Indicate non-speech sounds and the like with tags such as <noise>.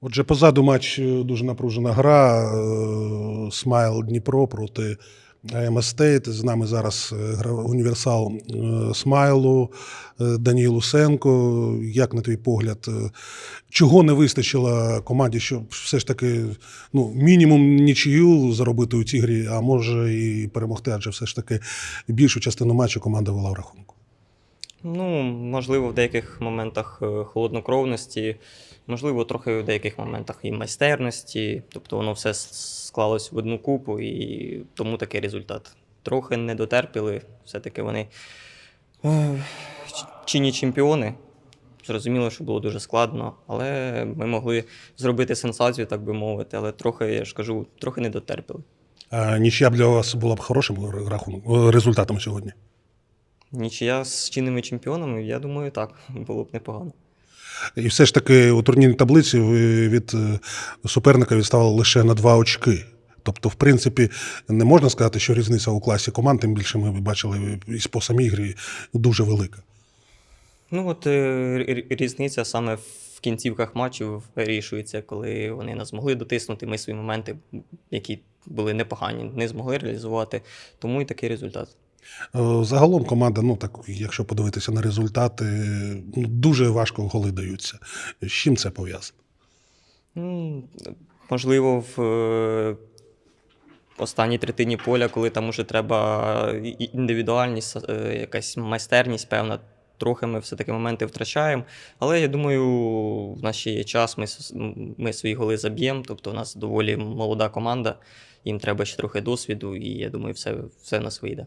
Отже, позаду матч е, дуже напружена гра. е, Смайл Дніпро проти Стейт. З нами зараз е, універсал Смайлу Даній Лусенко. Як на твій погляд, чого не вистачило команді, щоб все ж таки ну, мінімум нічию заробити у цій грі, а може і перемогти, адже все ж таки більшу частину матчу команда вела в рахунку. Ну, можливо, в деяких моментах е, холоднокровності, можливо, трохи в деяких моментах і майстерності. Тобто воно все склалось в одну купу, і тому такий результат. Трохи не дотерпіли, все-таки вони е, чинні чемпіони. Зрозуміло, що було дуже складно, але ми могли зробити сенсацію, так би мовити. Але трохи, я ж кажу, трохи не дотерпіли. А нічия б для вас була б хорошим рахунком, результатом сьогодні. Нічия з чинними чемпіонами, я думаю, так, <laughs> було б непогано. І все ж таки у турнірній таблиці ви від е, суперника відставали лише на два очки. Тобто, в принципі, не можна сказати, що різниця у класі команд, тим більше ми бачили і по самій грі дуже велика. Ну, от е, різниця саме в кінцівках матчів вирішується, коли вони нас змогли дотиснути. Ми свої моменти, які були непогані, не змогли реалізувати. Тому і такий результат. Е, Загалом команда, ну так, якщо подивитися на результати, ну, дуже важко голи даються. З чим це пов'язано? Ну, можливо, в е, останній третині поля, коли там уже треба і індивідуальність, е, якась майстерність певна. Трохи ми все-таки моменти втрачаємо. Але я думаю, в нас ще є час, ми, ми свої голи заб'ємо. Тобто, у нас доволі молода команда, їм треба ще трохи досвіду, і я думаю, все, все в нас вийде.